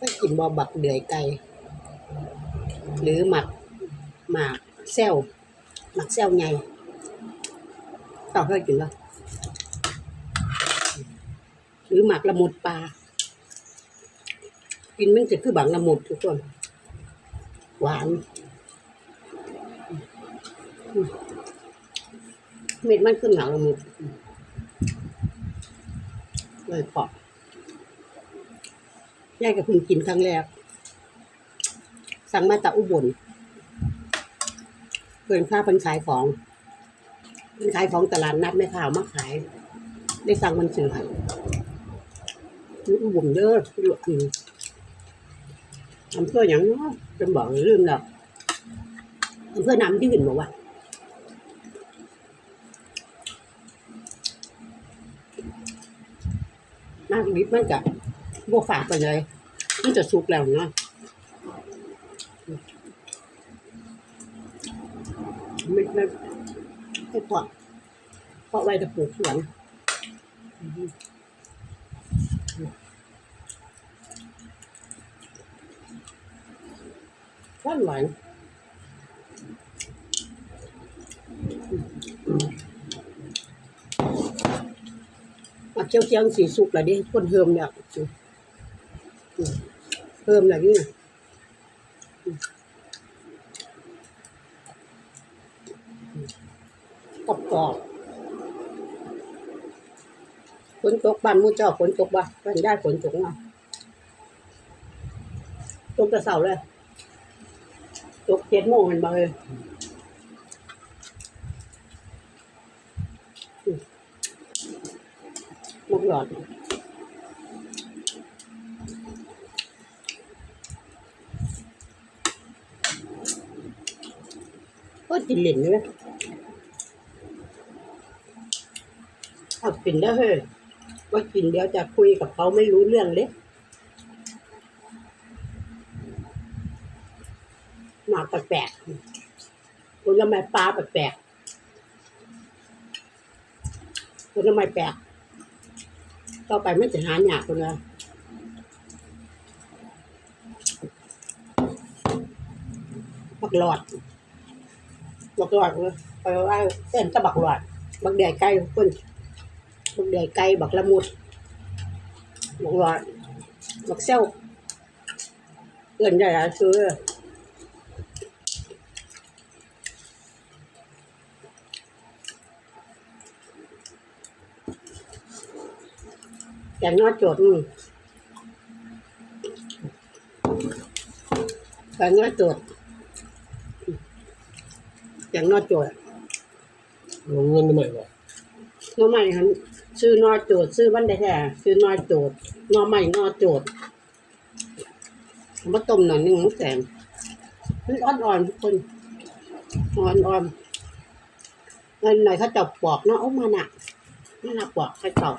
ก็กินบอบักเดือยไก่หรือหมักหมากแซวหมักแซวไงต่อเคยกินแล้วหรือหมักละมุดปลากินมันจะคือบังละมุดทุกคน หวานเม็ดมันขึ้นหนังละมุดเลยปาะ ยายกับคุณกินครั้งแรก สั่งมาจากอุบลเพื่อนข้าเพิ่นขายของเพิ่นขายของตลาดนัดไม่ข่าวมาขาย ได้สั่งมันซื้อให้อุบลเด้ออยู่อืมอำเภออย่างเนาะจนบอกลืมแล้วอำเภอน้ำที่อื่นบอกว่ามากนิดมันจะบวฝากไปเลย มันจะสุกแล้วเนาะไม่ไม่ไม่เพาะเพาะไว้จะปลูกสวนหวานหวานอะเจียวเจียวสีสุกแล้วดิคนเฮิมเนี่ย เฮิมแล้วนี่กรอบกรอบฝนตกบ้านมูเจ้าฝนตกบ้านมันได้ฝนตกมาตกแต่เสาเลยตกเจ็ดโมงมันบ่เลยอืมหมกหลอด ก็กินเหล่นเลยเอากินได้เฮ้ยว่ากินเดี๋ยวจะคุยกับเขาไม่รู้เรื่องเลยหมาแปลกๆผลไม้ปลาแปลกๆผลไม้แปลกต่อไปไม่จะหาหยากคนละบักหลอด บักหลอดเลยไปว่าเส้นตะบักหลอด บักเดือยไก่คนบักเดือยไก่บักละมุดบักหลอดบักเซลเอื่นใหญ่ๆซื้อแกงนอดโจดอืมแกงนอดโจด งนอดโจดลงเงินใหม่บ่หน้อใหม่หันซื้อนอโจดซื้อวันได้แท้ซื้อนอโจดหน้อใหม่นอโจดมาต้มหน่อยหนึงมันแสงมันอ่อนๆทุกคนอ่อนๆเงินหน่อยเขาจับปอกเนาะเอามาหนักมาหนักปอกเขาจับ